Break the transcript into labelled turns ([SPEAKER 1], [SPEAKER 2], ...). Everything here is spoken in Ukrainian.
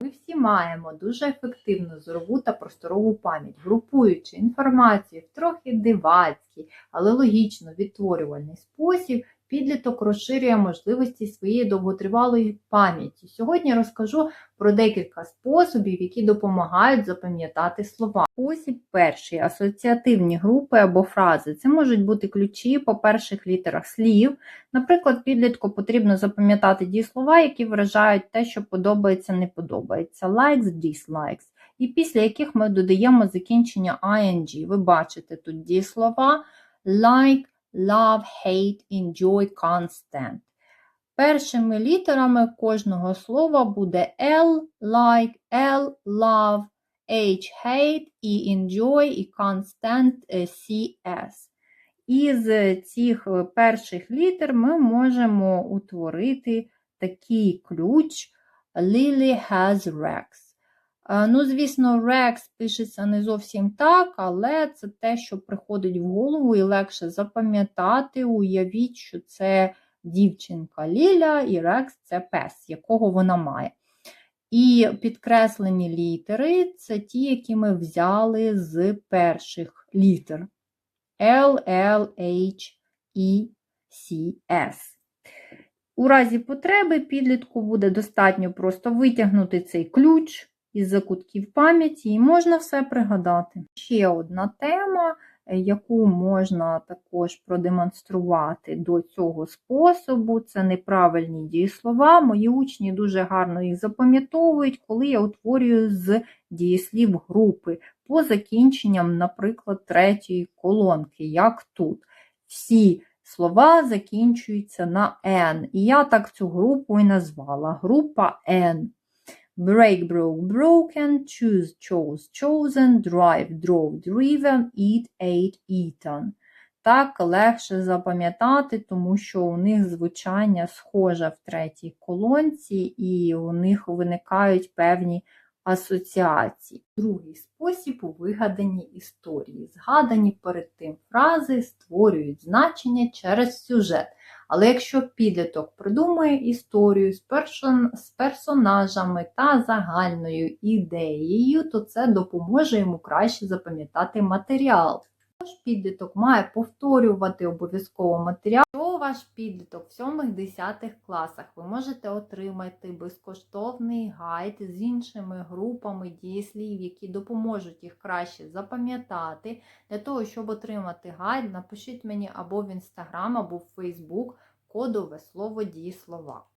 [SPEAKER 1] Ми всі маємо дуже ефективну зорову та просторову пам'ять, групуючи інформацію в трохи дивацький, але логічно відтворювальний спосіб, підліток розширює можливості своєї довготривалої пам'яті. Сьогодні розкажу про декілька способів, які допомагають запам'ятати слова. Спосіб перший асоціативні групи або фрази. Це можуть бути ключі по перших літерах слів. Наприклад, підлітку потрібно запам'ятати дієслова, які виражають те, що подобається, не подобається. Likes, dislikes. І після яких ми додаємо закінчення ing. Ви бачите тут дієслова like, love, hate, enjoy, constant. Першими літерами кожного слова буде L, like, L, love, H, hate, і enjoy, і constant е, CS. Із цих е, перших літер ми можемо утворити такий ключ Lily has Rex. Е, Ну, звісно, Rex пишеться не зовсім так, але це те, що приходить в голову і легше запам'ятати. Уявіть, що це дівчинка Ліля, і Rex це пес, якого вона має. І підкреслені літери це ті, які ми взяли з перших літер. L, L, H, E, C, S. У разі потреби підлітку буде достатньо просто витягнути цей ключ із закутків пам'яті і можна все пригадати. Ще одна тема, е, яку можна також продемонструвати до цього способу, це неправильні дієслова. Мої учні дуже гарно їх запам'ятовують, коли я утворюю з дієслів групи по закінченням, наприклад, третьої колонки, як тут. Всі слова закінчуються на N. І я так цю групу і назвала. Група N. Break, broke, broken, choose, chose, chosen, drive, drove, driven, eat, ate, eaten. Так легше запам'ятати, тому що у них звучання схоже в третій колонці, і у них виникають певні асоціації. Другий спосіб у вигаданні історії. Згадані перед тим фрази створюють значення через сюжет. Але якщо підліток придумує історію з, першон, з персонажами та загальною ідеєю, то це допоможе йому краще запам'ятати матеріал. Тож підліток має повторювати обов'язково матеріал. Ваш підліток в 7-10 класах, ви можете отримати безкоштовний гайд з іншими групами дієслів, які допоможуть їх краще запам'ятати. Для того, щоб отримати гайд, напишіть мені або в інстаграм, або в Facebook кодове слово дієслова.